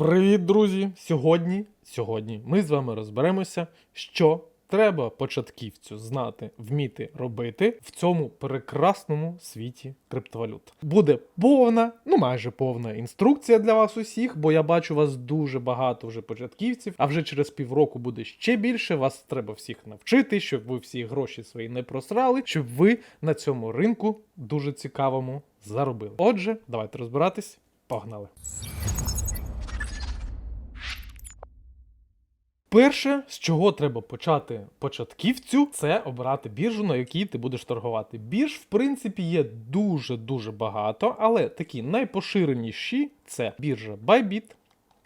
Привіт, друзі! Сьогодні, сьогодні ми з вами розберемося, що треба початківцю знати, вміти робити в цьому прекрасному світі криптовалют. Буде повна, ну майже повна інструкція для вас усіх, бо я бачу вас дуже багато вже початківців, а вже через півроку буде ще більше. Вас треба всіх навчити, щоб ви всі гроші свої не просрали, щоб ви на цьому ринку дуже цікавому заробили. Отже, давайте розбиратись. Погнали! Перше, з чого треба почати початківцю, це обирати біржу, на якій ти будеш торгувати. Бірж, в принципі, є дуже-дуже багато, але такі найпоширеніші це біржа Bybit.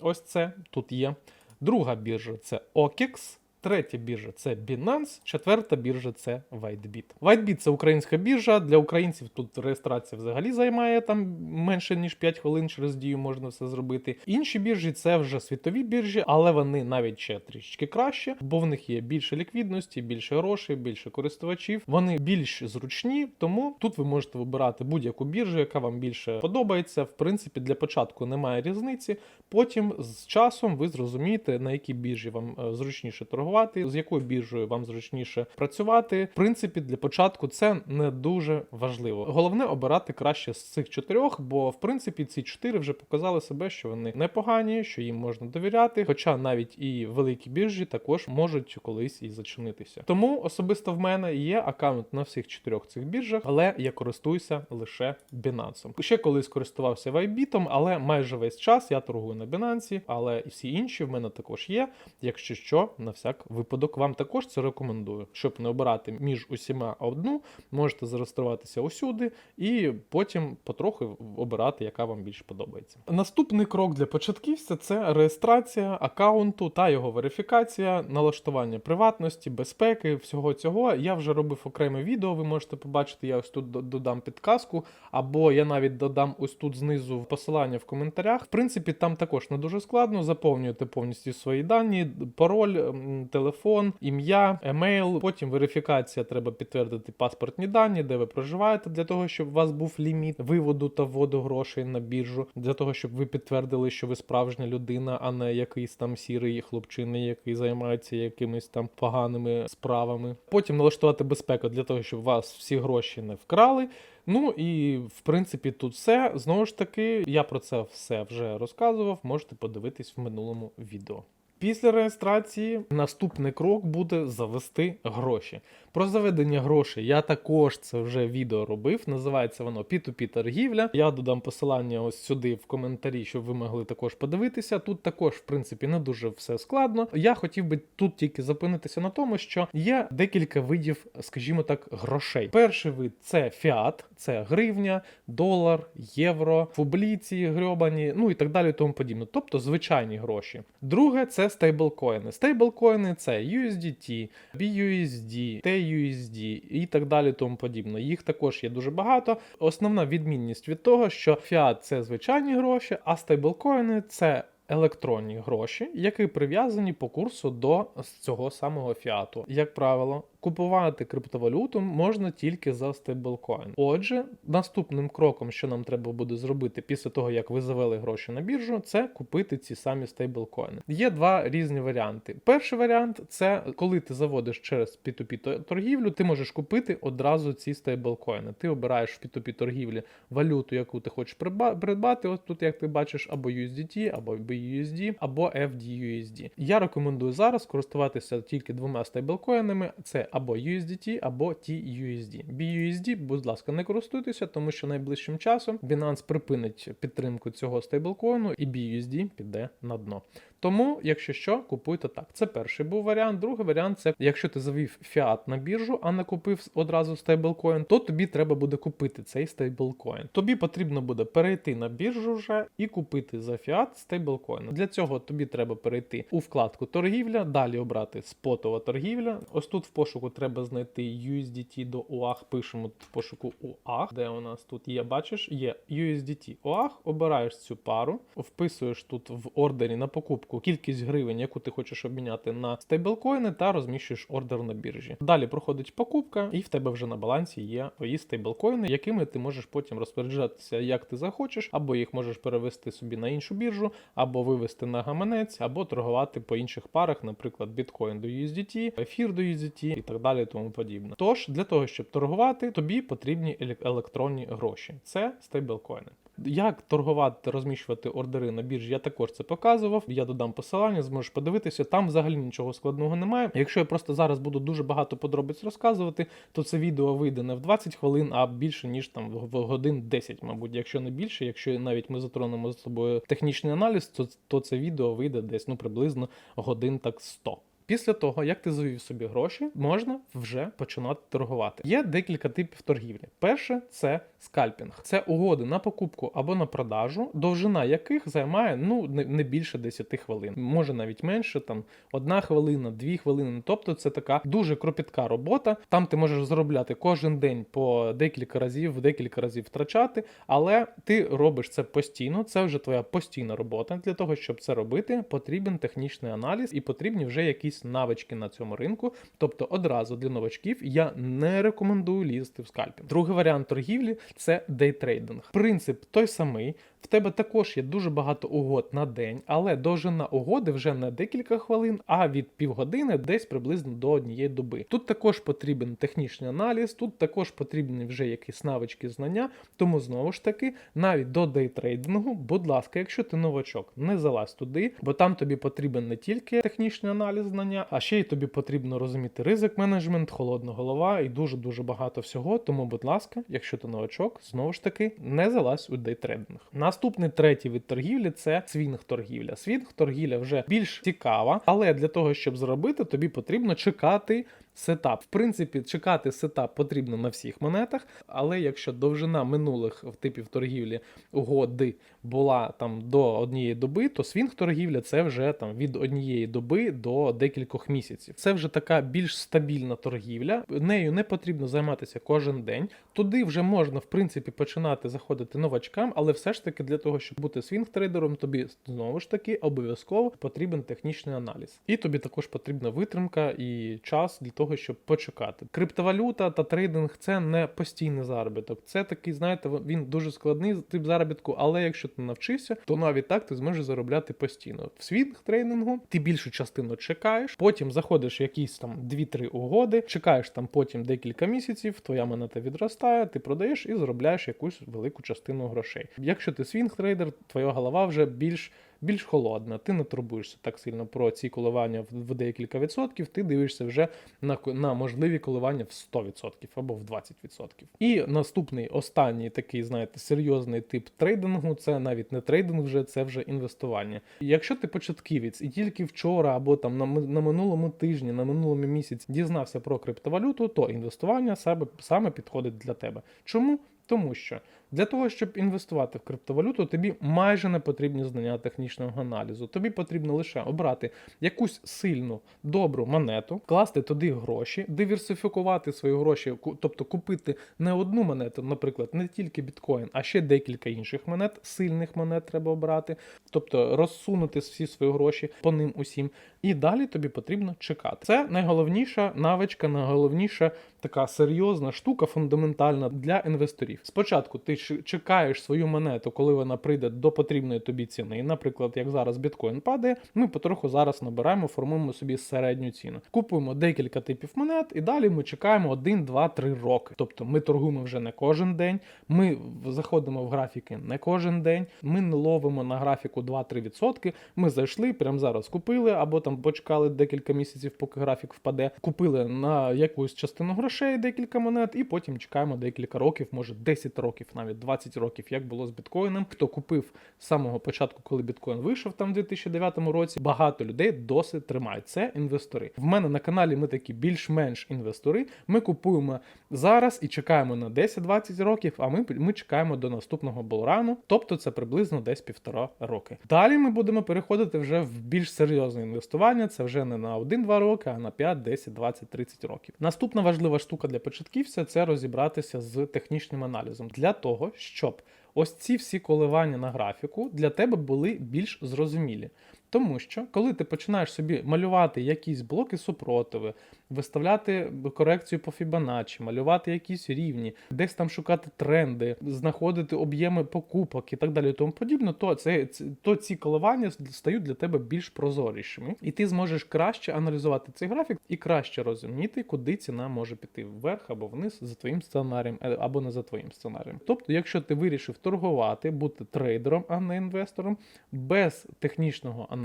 Ось це тут є. Друга біржа це OKEX. Третя біржа це Binance, четверта біржа це WhiteBit. WhiteBit – це українська біржа. Для українців тут реєстрація взагалі займає там менше ніж 5 хвилин. Через дію можна все зробити. Інші біржі це вже світові біржі, але вони навіть ще трішечки краще, бо в них є більше ліквідності, більше грошей, більше користувачів. Вони більш зручні, тому тут ви можете вибирати будь-яку біржу, яка вам більше подобається. В принципі, для початку немає різниці. Потім з часом ви зрозумієте, на якій біржі вам е, зручніше торгувати, з якою біржею вам зручніше працювати. В принципі, для початку це не дуже важливо. Головне обирати краще з цих чотирьох, бо в принципі ці чотири вже показали себе, що вони непогані, що їм можна довіряти. Хоча навіть і великі біржі також можуть колись і зачинитися. Тому особисто в мене є аккаунт на всіх чотирьох цих біржах, але я користуюся лише Binance. Ще колись користувався Вайбітом, але майже весь час я торгую на Binance, але і всі інші в мене також є. Якщо що, на всяк випадок, вам також це рекомендую, щоб не обирати між усіма одну, можете зареєструватися усюди і потім потроху обирати, яка вам більше подобається. Наступний крок для початківця це реєстрація аккаунту та його верифікація, налаштування приватності, безпеки, всього цього. Я вже робив окреме відео. Ви можете побачити, я ось тут додам підказку, або я навіть додам ось тут знизу посилання в коментарях. В принципі, там також не дуже складно. Заповнюєте повністю свої дані, пароль, телефон, ім'я, емейл. Потім верифікація треба підтвердити паспортні дані, де ви проживаєте, для того, щоб у вас був ліміт виводу та вводу грошей на біржу, для того, щоб ви підтвердили, що ви справжня людина, а не якийсь там сірий хлопчина, який займається якимись там поганими справами. Потім налаштувати безпеку для того, щоб вас всі гроші не вкрали. Ну і в принципі тут все. Знову ж таки, я про це все вже розказував. Можете подивитись в минулому відео. Після реєстрації наступний крок буде завести гроші. Про заведення грошей я також це вже відео робив. Називається воно P2P торгівля. Я додам посилання ось сюди в коментарі, щоб ви могли також подивитися. Тут також, в принципі, не дуже все складно. Я хотів би тут тільки зупинитися на тому, що є декілька видів, скажімо так, грошей. Перший вид це фіат, це гривня, долар, євро, фубліції грьобані, ну і так далі, тому подібне. Тобто звичайні гроші. Друге це стейблкоїни. Стейблкоїни це USDT, BUSD, TUSD і так далі, тому подібне. Їх також є дуже багато. Основна відмінність від того, що фіат це звичайні гроші, а стейблкоїни це. Електронні гроші, які прив'язані по курсу до цього самого фіату. Як правило, купувати криптовалюту можна тільки за стейблкоін. Отже, наступним кроком, що нам треба буде зробити після того, як ви завели гроші на біржу, це купити ці самі стейблкоїни. Є два різні варіанти. Перший варіант це коли ти заводиш через P2P торгівлю, ти можеш купити одразу ці стейблкоїни. Ти обираєш в P2P торгівлі валюту, яку ти хочеш придбати. Ось тут, як ти бачиш, або USDT, або BUSD, або FDUSD. Я рекомендую зараз користуватися тільки двома стейблкоїнами: це або USDT, або TUSD. BUSD, будь ласка, не користуйтеся, тому що найближчим часом Binance припинить підтримку цього стейблкоїну, і BUSD піде на дно. Тому, якщо що, купуйте так. Це перший був варіант. Другий варіант це якщо ти завів фіат на біржу, а не купив одразу стейблкоін, то тобі треба буде купити цей стейблкоін. Тобі потрібно буде перейти на біржу вже і купити за фіат стейблкоін. Для цього тобі треба перейти у вкладку торгівля, далі обрати спотова торгівля. Ось тут в пошуку треба знайти USDT до UAH. Пишемо в пошуку UAH, де у нас тут є, бачиш, є USDT UAH, обираєш цю пару, вписуєш тут в ордері на покупку випадку кількість гривень, яку ти хочеш обміняти на стейблкоїни, та розміщуєш ордер на біржі. Далі проходить покупка, і в тебе вже на балансі є твої стейблкоїни, якими ти можеш потім розпоряджатися, як ти захочеш, або їх можеш перевести собі на іншу біржу, або вивести на гаманець, або торгувати по інших парах, наприклад, біткоін до USDT, ефір до USDT і так далі, тому подібне. Тож для того, щоб торгувати, тобі потрібні електронні гроші. Це стейблкоїни. Як торгувати, розміщувати ордери на біржі, я також це показував. Я додам посилання, зможеш подивитися. Там взагалі нічого складного немає. Якщо я просто зараз буду дуже багато подробиць розказувати, то це відео вийде не в 20 хвилин, а більше ніж там в годин 10, мабуть, якщо не більше. Якщо навіть ми затронемо з тобою технічний аналіз, то, то це відео вийде десь ну приблизно годин так 100. Після того, як ти завів собі гроші, можна вже починати торгувати. Є декілька типів торгівлі. Перше це скальпінг. Це угоди на покупку або на продажу, довжина яких займає ну не, більше 10 хвилин, може навіть менше, там одна хвилина, дві хвилини. Тобто це така дуже кропітка робота. Там ти можеш заробляти кожен день по декілька разів, декілька разів втрачати, але ти робиш це постійно. Це вже твоя постійна робота. Для того, щоб це робити, потрібен технічний аналіз і потрібні вже якісь навички на цьому ринку. Тобто, одразу для новачків я не рекомендую лізти в скальпінг. Другий варіант торгівлі це дейтрейдинг. Принцип той самий. В тебе також є дуже багато угод на день, але довжина угоди вже не декілька хвилин, а від півгодини десь приблизно до однієї доби. Тут також потрібен технічний аналіз, тут також потрібні вже якісь навички знання. Тому знову ж таки, навіть до дейтрейдингу, будь ласка, якщо ти новачок, не залазь туди, бо там тобі потрібен не тільки технічний аналіз знання, а ще й тобі потрібно розуміти ризик менеджмент, холодна голова і дуже дуже багато всього. Тому, будь ласка, якщо ти новачок, знову ж таки не залазь у дейтрейдинг. Наступний третій від торгівлі це свінг-торгівля. Свінг-торгівля вже більш цікава, але для того, щоб зробити, тобі потрібно чекати сетап. В принципі, чекати сетап потрібно на всіх монетах, але якщо довжина минулих типів торгівлі угоди була там до однієї доби, то свінг-торгівля це вже там від однієї доби до декількох місяців. Це вже така більш стабільна торгівля. Нею не потрібно займатися кожен день. Туди вже можна в принципі починати заходити новачкам, але все ж таки для того, щоб бути свінг-трейдером, тобі знову ж таки обов'язково потрібен технічний аналіз. І тобі також потрібна витримка і час для того, щоб почекати. Криптовалюта та трейдинг це не постійний заробіток. Це такий, знаєте, він дуже складний тип заробітку, але якщо ти навчився, то навіть так ти зможеш заробляти постійно. В свінг трейдингу ти більшу частину чекаєш, потім заходиш в якісь там 2-3 угоди, чекаєш там потім декілька місяців, твоя монета відростає, ти продаєш і заробляєш якусь велику частину грошей. Якщо ти свінг трейдер, твоя голова вже більш більш холодна, ти не турбуєшся так сильно про ці коливання в, декілька відсотків, ти дивишся вже на, на можливі коливання в 100% або в 20%. І наступний, останній такий, знаєте, серйозний тип трейдингу це навіть не трейдинг, вже це вже інвестування. Якщо ти початківець і тільки вчора або там на, на минулому тижні, на минулому місяці дізнався про криптовалюту, то інвестування саме, саме підходить для тебе. Чому? Тому що для того, щоб інвестувати в криптовалюту, тобі майже не потрібні знання технічного аналізу. Тобі потрібно лише обрати якусь сильну, добру монету, класти туди гроші, диверсифікувати свої гроші, тобто купити не одну монету, наприклад, не тільки біткоін, а ще декілька інших монет, сильних монет треба обрати, тобто розсунути всі свої гроші по ним усім. І далі тобі потрібно чекати. Це найголовніша навичка, найголовніша така серйозна штука, фундаментальна для інвесторів. Спочатку ти чекаєш свою монету, коли вона прийде до потрібної тобі ціни. Наприклад, як зараз біткоін падає, ми потроху зараз набираємо, формуємо собі середню ціну. Купуємо декілька типів монет, і далі ми чекаємо 1, 2, 3 роки. Тобто ми торгуємо вже не кожен день, ми заходимо в графіки не кожен день, ми не ловимо на графіку 2-3%. Ми зайшли, прямо зараз купили, або там почекали декілька місяців, поки графік впаде. Купили на якусь частину грошей декілька монет, і потім чекаємо декілька років, може 10 років, навіть 20 років, як було з біткоїном. Хто купив з самого початку, коли біткоін вийшов там в 2009 році, багато людей досить тримають. Це інвестори. В мене на каналі ми такі більш-менш інвестори. Ми купуємо зараз і чекаємо на 10-20 років, а ми, ми чекаємо до наступного болрану, тобто це приблизно десь півтора роки. Далі ми будемо переходити вже в більш серйозне інвестування. Це вже не на 1-2 роки, а на 5, 10, 20, 30 років. Наступна важлива штука для початківця це розібратися з технічним аналізом для того, щоб ось ці всі коливання на графіку для тебе були більш зрозумілі. Тому що коли ти починаєш собі малювати якісь блоки супротиви, виставляти корекцію по Fibonacci, малювати якісь рівні, десь там шукати тренди, знаходити об'єми покупок і так далі, і тому подібне, то це то ці коливання стають для тебе більш прозорішими, і ти зможеш краще аналізувати цей графік і краще розуміти, куди ціна може піти вверх або вниз за твоїм сценарієм, е, або не за твоїм сценарієм. Тобто, якщо ти вирішив торгувати, бути трейдером, а не інвестором, без технічного аналізу,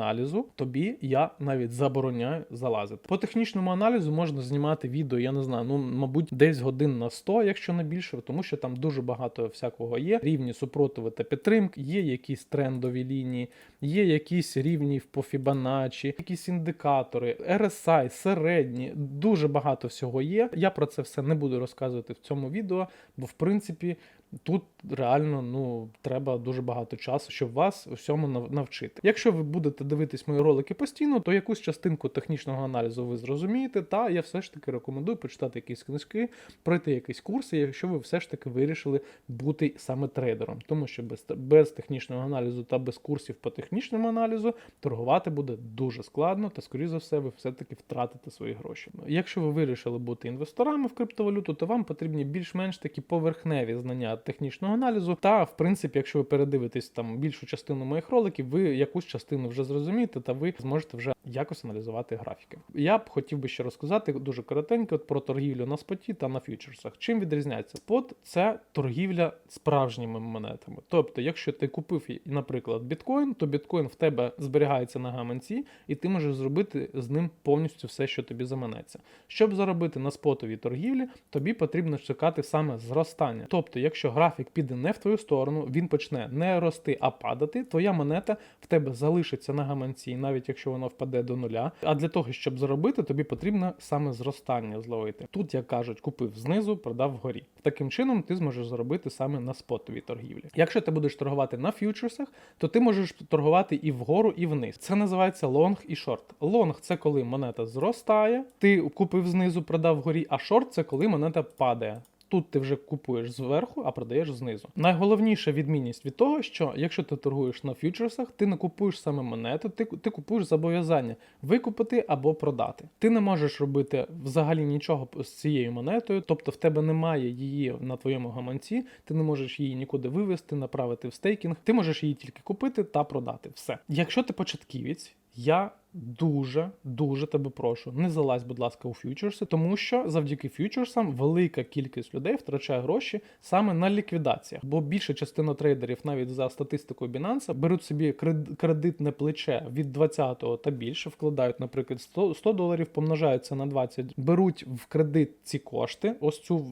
тобі я навіть забороняю залазити. По технічному аналізу можна знімати відео, я не знаю, ну мабуть, десь годин на 100, якщо не більше, тому що там дуже багато всякого є. Рівні супротиви та підтримки, є якісь трендові лінії, є якісь рівні по Fibonacci, якісь індикатори, RSI, середні, дуже багато всього є. Я про це все не буду розказувати в цьому відео, бо в принципі тут реально ну треба дуже багато часу, щоб вас усьому нав- навчити. Якщо ви будете дивитись мої ролики постійно, то якусь частинку технічного аналізу ви зрозумієте. Та я все ж таки рекомендую почитати якісь книжки, пройти якісь курси, якщо ви все ж таки вирішили бути саме трейдером, тому що без, без технічного аналізу та без курсів по технічному аналізу торгувати буде дуже складно, та скоріше за все, ви все-таки втратите свої гроші. Якщо ви вирішили бути інвесторами в криптовалюту, то вам потрібні більш-менш такі поверхневі знання технічного аналізу. Та в принципі, якщо ви передивитесь там більшу частину моїх роликів, ви якусь частину вже зрозумієте, та ви зможете вже якось аналізувати графіки. Я б хотів би ще розказати дуже коротенько про торгівлю на споті та на фьючерсах. Чим відрізняється спот? Це торгівля справжніми монетами. Тобто, якщо ти купив, наприклад, біткоін, то біткоін в тебе зберігається на гаманці, і ти можеш зробити з ним повністю все, що тобі заманеться. Щоб заробити на спотовій торгівлі, тобі потрібно чекати саме зростання. Тобто, якщо графік піде не в твою сторону, він почне не рости, а падати, твоя монета в тебе залишиться на гаманці, навіть якщо вона впаде до нуля. А для того, щоб заробити, тобі потрібно саме зростання зловити. Тут, як кажуть, купив знизу, продав вгорі. Таким чином ти зможеш заробити саме на спотовій торгівлі. Якщо ти будеш торгувати на фьючерсах, то ти можеш торгувати і вгору, і вниз. Це називається лонг і шорт. Лонг це коли монета зростає, ти купив знизу, продав вгорі, а шорт це коли монета падає. Тут ти вже купуєш зверху, а продаєш знизу. Найголовніша відмінність від того, що якщо ти торгуєш на фьючерсах, ти не купуєш саме монету, ти, ти купуєш зобов'язання викупити або продати. Ти не можеш робити взагалі нічого з цією монетою, тобто в тебе немає її на твоєму гаманці, ти не можеш її нікуди вивести, направити в стейкінг. Ти можеш її тільки купити та продати. Все. Якщо ти початківець, я дуже дуже тебе прошу, не залазь, будь ласка, у фьючерси, тому що завдяки фьючерсам велика кількість людей втрачає гроші саме на ліквідаціях. Бо більша частина трейдерів, навіть за статистикою Binance, беруть собі кред- кредитне плече від 20-го та більше, вкладають, наприклад, 100 100 доларів, помножаються на 20, беруть в кредит ці кошти, ось цю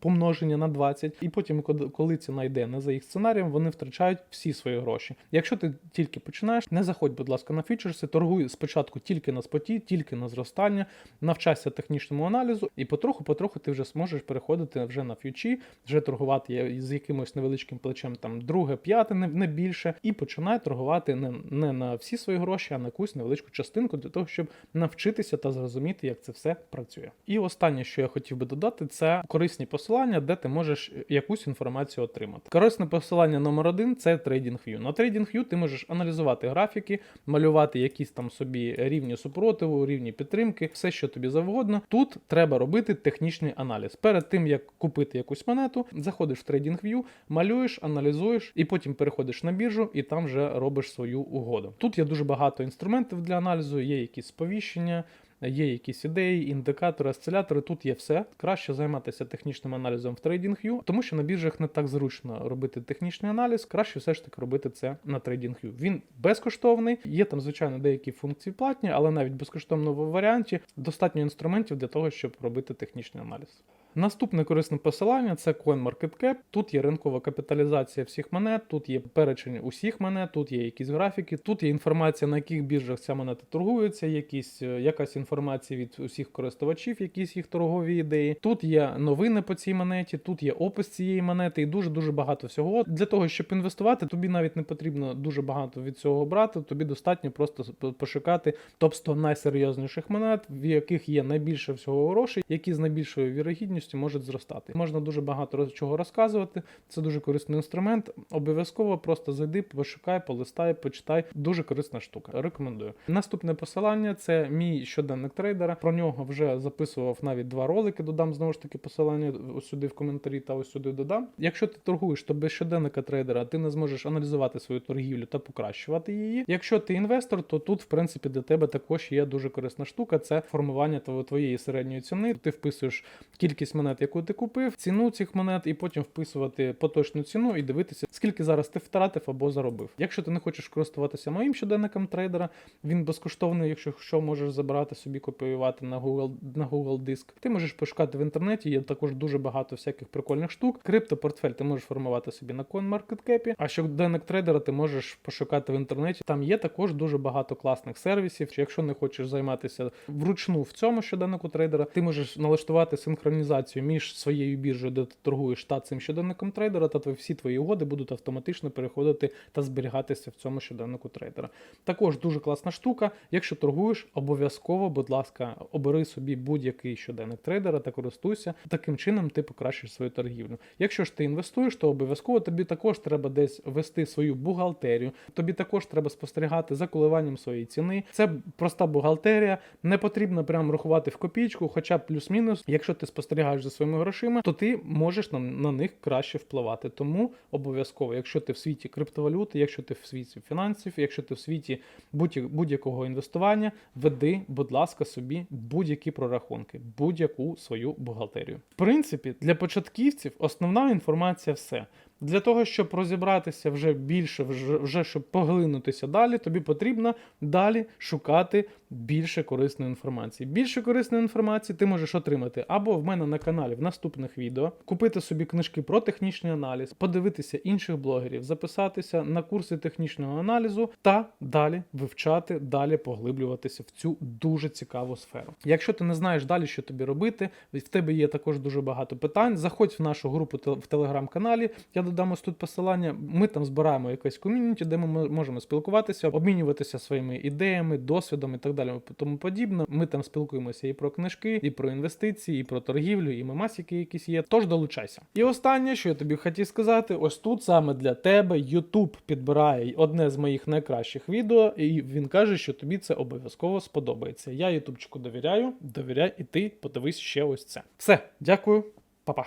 помноження на 20, і потім, коли ціна йде не за їх сценарієм, вони втрачають всі свої гроші. Якщо ти тільки починаєш, не заходь, будь ласка, на фьючерси, торгуй спочатку тільки на споті, тільки на зростання, навчайся технічному аналізу, і потроху-потроху ти вже зможеш переходити вже на фьючі, вже торгувати з якимось невеличким плечем, там друге, п'яте, не, більше, і починай торгувати не, не на всі свої гроші, а на якусь невеличку частинку для того, щоб навчитися та зрозуміти, як це все працює. І останнє, що я хотів би додати, це корисні посилання, де ти можеш якусь інформацію отримати. Корисне посилання номер один це TradingView. На TradingView ти можеш аналізувати графіки, малювати якісь там собі рівні супротиву, рівні підтримки, все, що тобі завгодно. Тут треба робити технічний аналіз. Перед тим як купити якусь монету, заходиш в TradingView, малюєш, аналізуєш, і потім переходиш на біржу і там вже робиш свою угоду. Тут є дуже багато інструментів для аналізу, є якісь сповіщення. Є якісь ідеї, індикатори, осцилятори. Тут є все. Краще займатися технічним аналізом в TradingView, тому що на біржах не так зручно робити технічний аналіз. Краще все ж таки робити це на TradingView. Він безкоштовний. Є там, звичайно, деякі функції платні, але навіть в безкоштовному варіанті достатньо інструментів для того, щоб робити технічний аналіз. Наступне корисне посилання це CoinMarketCap. Тут є ринкова капіталізація всіх монет, тут є перечень усіх монет, тут є якісь графіки, тут є інформація, на яких біржах ця монета торгується, якісь, е, якась інформація від усіх користувачів, якісь їх торгові ідеї. Тут є новини по цій монеті, тут є опис цієї монети і дуже дуже багато всього. Для того, щоб інвестувати, тобі навіть не потрібно дуже багато від цього брати. Тобі достатньо просто пошукати топ 100 найсерйозніших монет, в яких є найбільше всього грошей, які з найбільшою вірогідністю повністю можуть зростати. Можна дуже багато чого розказувати. Це дуже корисний інструмент. Обов'язково просто зайди, пошукай, полистай, почитай. Дуже корисна штука. Рекомендую. Наступне посилання це мій щоденник трейдера. Про нього вже записував навіть два ролики. Додам знову ж таки посилання сюди в коментарі та ось сюди додам. Якщо ти торгуєш, то без щоденника трейдера ти не зможеш аналізувати свою торгівлю та покращувати її. Якщо ти інвестор, то тут, в принципі, для тебе також є дуже корисна штука. Це формування твоєї середньої ціни. Ти вписуєш кількість монет, яку ти купив, ціну цих монет, і потім вписувати поточну ціну і дивитися, скільки зараз ти втратив або заробив. Якщо ти не хочеш користуватися моїм щоденником трейдера, він безкоштовний, якщо що можеш забирати собі, копіювати на Google на Google диск. Ти можеш пошукати в інтернеті. Є також дуже багато всяких прикольних штук. Криптопортфель ти можеш формувати собі на CoinMarketCap, а щоденник трейдера ти можеш пошукати в інтернеті. Там є також дуже багато класних сервісів. Якщо не хочеш займатися вручну в цьому щоденнику трейдера, ти можеш налаштувати синхронізацію між своєю біржею, де ти торгуєш та цим щоденником трейдера, та всі твої угоди будуть автоматично переходити та зберігатися в цьому щоденнику трейдера. Також дуже класна штука. Якщо торгуєш, обов'язково, будь ласка, обери собі будь-який щоденник трейдера та користуйся. Таким чином ти покращиш свою торгівлю. Якщо ж ти інвестуєш, то обов'язково тобі також треба десь вести свою бухгалтерію. Тобі також треба спостерігати за коливанням своєї ціни. Це проста бухгалтерія. Не потрібно прям рахувати в копійку, хоча плюс-мінус. Якщо ти спостерігаєш за своїми грошима, то ти можеш на, на них краще впливати. Тому обов'язково, якщо ти в світі криптовалюти, якщо ти в світі фінансів, якщо ти в світі будь-якого інвестування, веди, будь ласка, собі будь-які прорахунки, будь-яку свою бухгалтерію. В принципі, для початківців основна інформація все. Для того, щоб розібратися вже більше, вже, вже щоб поглинутися далі, тобі потрібно далі шукати більше корисної інформації. Більше корисної інформації ти можеш отримати або в мене на каналі в наступних відео, купити собі книжки про технічний аналіз, подивитися інших блогерів, записатися на курси технічного аналізу та далі вивчати, далі поглиблюватися в цю дуже цікаву сферу. Якщо ти не знаєш далі, що тобі робити, в тебе є також дуже багато питань. Заходь в нашу групу в телеграм-каналі. Я додам ось тут посилання. Ми там збираємо якесь ком'юніті, де ми можемо спілкуватися, обмінюватися своїми ідеями, досвідом і так далі. Тому подібне. Ми там спілкуємося і про книжки, і про інвестиції, і про торгівлю, і мемасики якісь є. Тож долучайся. І останнє, що я тобі хотів сказати, ось тут саме для тебе YouTube підбирає одне з моїх найкращих відео, і він каже, що тобі це обов'язково сподобається. Я ютубчику довіряю, довіряй, і ти подивись ще ось це. Все, дякую, па-па.